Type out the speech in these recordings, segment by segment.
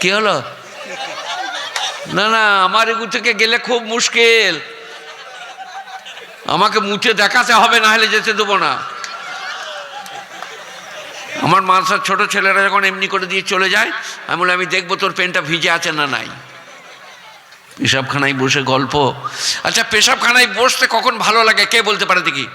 কি হলো? না না, আমার এগু থেকে গেলে খুব মুশকিল। আমাকে মুছে দেখাতে হবে না হলে যেতে দেবো না। আমার মানসার ছোট ছেলেরা যখন এমনি করে দিয়ে চলে যায়, আমি বলি, আমি দেখব তোর পেনটা ভিজে আছে না নাই? পেশাবখানায় বসে গল্প। আচ্ছা পেশাবখানায় বসতে কখন ভালো লাগে? কে বলতে পারে দেখি?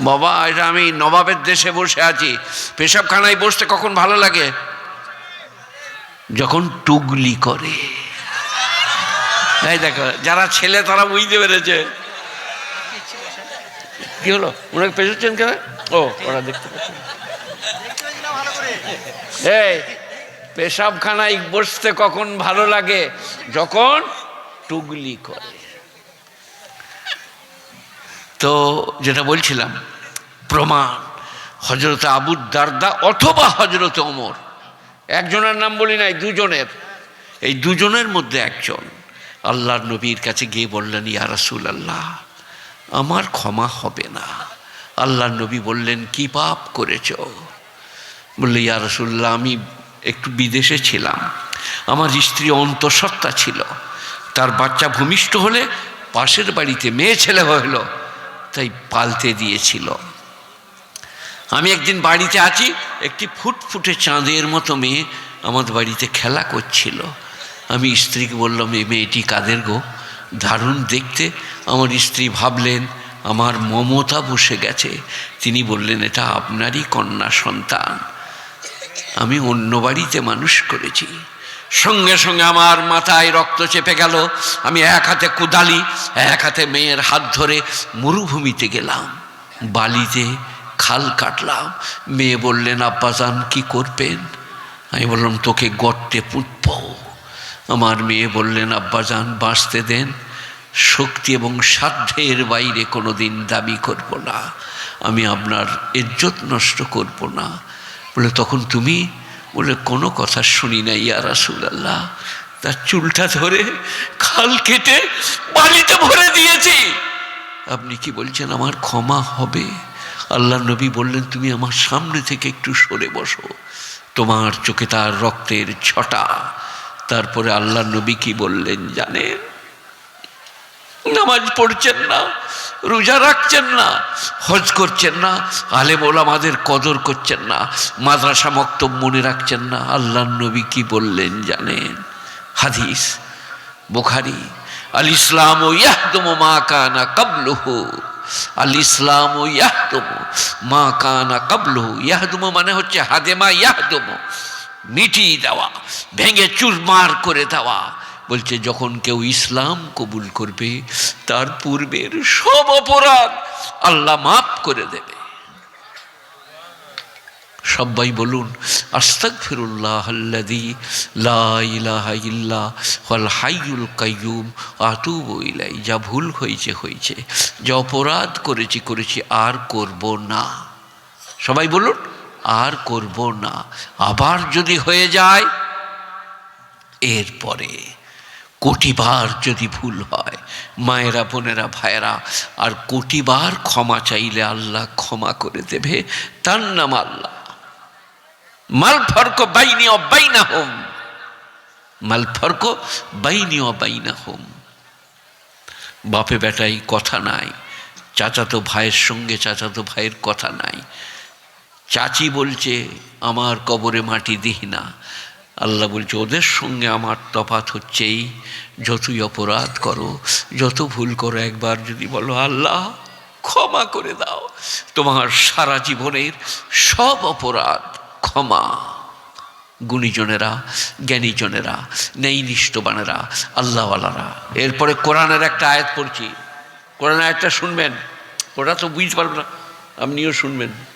বাবা, এটা আমি নবাবের দেশে বসে আছি। পেশাবখানায় বসতে কখন ভালো লাগে? যখন টুগলি করে। এই দেখো, যারা ছেলে, তারা বুঝতে পেরেছে। কি হলো? ওনাকে পেছাচ্ছেন কেন ও, ওরা দেখতে পেশাবখানায় বসতে কখন ভালো লাগে? যখন টুগলি করে। তো যেটা বলছিলাম, প্রমাণ হজরত আবুর দারদা অথবা হজরত ওমর। একজনের নাম বলি নাই, দুজনের। এই দুজনের মধ্যে একজন। আল্লাহর নবীর কাছে গিয়ে বললেন, ইয়া রাসূল আল্লাহ আমার ক্ষমা হবে না। আল্লাহর নবী বললেন, কি পাপ করেছ? বললে, ইয়া রাসূলুল্লাহ, আমি একটু বিদেশে ছিলাম। আমার স্ত্রী অন্তঃসত্ত্বা ছিল। তার বাচ্চা ভূমিষ্ঠ হলে পাশের বাড়িতে মেয়ে ছেলে হলো। তাই পালতে দিয়েছিল। আমি একদিন বাড়িতে আছি, একটি ফুটফুটে চাঁদের মতো মেয়ে আমাদের বাড়িতে খেলা করছিল। আমি স্ত্রীকে বললাম এই মেয়েটি কাদের গো? দারুণ দেখতে। আমার স্ত্রী ভাবলেন, আমার মমতা বসে গেছে। তিনি বললেন, এটা আপনারই কন্যা সন্তান। আমি অন্য বাড়িতে মানুষ করেছি। সঙ্গে সঙ্গে আমার মাথায় রক্ত চেপে গেল। আমি এক হাতে কুদালি, এক হাতে মেয়ের হাত ধরে মরুভূমিতে গেলাম। বালিতে খাল কাটলাম। মেয়ে বললেন, আব্বাজান, কি করবেন? আমি বললাম, তোকে গর্তে পুঁতব। আমার মেয়ে বললেন, আব্বাজান, বাঁচতে দেন। শক্তি এবং সাধ্যের বাইরে কোনো দিন দাবি করব না। আমি আপনার ইজ্জত নষ্ট করব না। বলে, তখন তুমি বলে, কোনো কথা শুনি না ইয়া রাসূলুল্লাহ। তার চুলটা ধরে খাল কেটে বালিতে ভরে দিয়েছি। আপনি কি বলছেন আমার ক্ষমা হবে? আল্লাহ নবী বললেন, তুমি আমার সামনে থেকে একটু সরে বসো। তোমার চোখে তার রক্তের ছটা। তারপরে আল্লাহ নবী কি বললেন জানেন? নামাজ পড়ছেন না, রোজা রাখছেন না, হজ করছেন না, আলেম ওলামাদের কদর করছেন না, মাদ্রাসা মক্তব মনে রাখছেন না আল্লাহ নবী কি বললেন জানেন? হাদিস, বুখারি, আল ইসলাম ও ইয়াহদম মা কানা কাবলুহু, আল ইসলাম ও ইয়াহদম মা কানা কাবলুহু, ইয়াহদম মানে হচ্ছে হাদেমা ইয়াহদম, মিটিয়ে দেওয়া, ভেঙে চুরমার করে দেওয়া বলছে, যখন কেউ ইসলাম কবুল করবে, তার পূর্বের সব অপরাধ আল্লাহ মাফ করে দেবে। সবাই বলুন আস্তাক ফিরুল্লাহ কাইয়ুম যা ভুল হয়েছে হয়েছে। যা অপরাধ করেছি করেছি, আর করব না। সবাই বলুন, আর করব না। আবার যদি হয়ে যায়, এরপরে কোটিবার যদি ভুল হয়, মায়েরা, বোনেরা, ভাইয়েরা, আর কোটিবার ক্ষমা চাইলে আল্লাহ ক্ষমা করে দেবে। তার নাম আল্লাহ। মাল ফর্ক বাইনি অবাইনা হোম। মাল ফর্ক বাইনি অবাইনা হোম। বাপে বেটাই কথা নাই। চাচাতো ভাইয়ের সঙ্গে চাচাতো ভাইয়ের কথা নাই। চাচি বলছে, আমার কবরে মাটি দিই না। আল্লাহ বলছে, ওদের সঙ্গে আমার তফাত হচ্ছেই। যতই অপরাধ করো, যত ভুল করো, একবার যদি বলো, আল্লাহ, ক্ষমা করে দাও। তোমার সারা জীবনের সব অপরাধ ক্ষমা। গুণীজনেরা, জ্ঞানীজনেরা নেইনিষ্ঠবানেরা আল্লাহওয়ালারা। এরপরে কোরআনের একটা আয়াত পড়ছি। কোরআন আয়াতটা শুনবেন? ওরা তো বুঝতে পারবে না। আপনিও শুনবেন।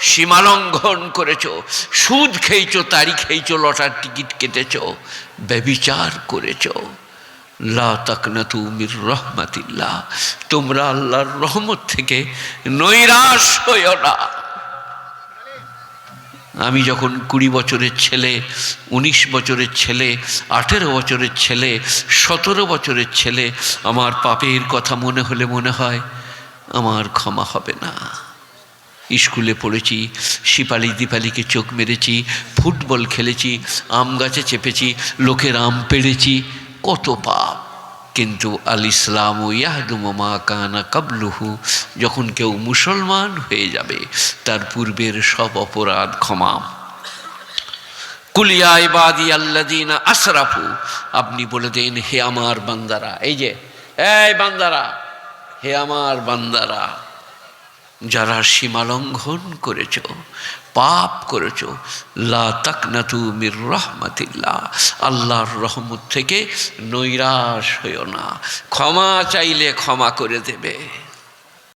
সীমালঙ্ঘন করেছ, সুদ খেয়েছ, তারি খেয়েছ, লটার টিকিট কেটেছ, ব্যবিচার করেছ। লা তাকনাতু মির রহমাতিল্লাহ, তোমরা আল্লাহর রহমত থেকে নৈরাশ হইও না। আমি যখন কুড়ি বছরের ছেলে, উনিশ বছরের ছেলে, আঠেরো বছরের ছেলে, সতেরো বছরের ছেলে, আমার পাপের কথা মনে হলে মনে হয়, আমার ক্ষমা হবে না। স্কুলে পড়েছি, শিপালি দীপালিকে চোখ মেরেছি, ফুটবল খেলেছি, আম গাছে চেপেছি, লোকের আম পেড়েছি, কত পাপ। কিন্তু আল ইসলাম ইয়াহদুমা কানা কাবলুহু, যখন কেউ মুসলমান হয়ে যাবে, তার পূর্বের সব অপরাধ ক্ষমা। কুলিয়া ইবাদি আসরাফু, আপনি বলে দেন, হে আমার বান্দারা, এই যে, এই বান্দারা, হে আমার বান্দারা। যারা সীমালঙ্ঘন করেছ, পাপ করেছ, লা তাকনাতু মির রহমতিল্লা আল্লাহর রহমত থেকে নৈরাশ হইও না। ক্ষমা চাইলে ক্ষমা করে দেবে।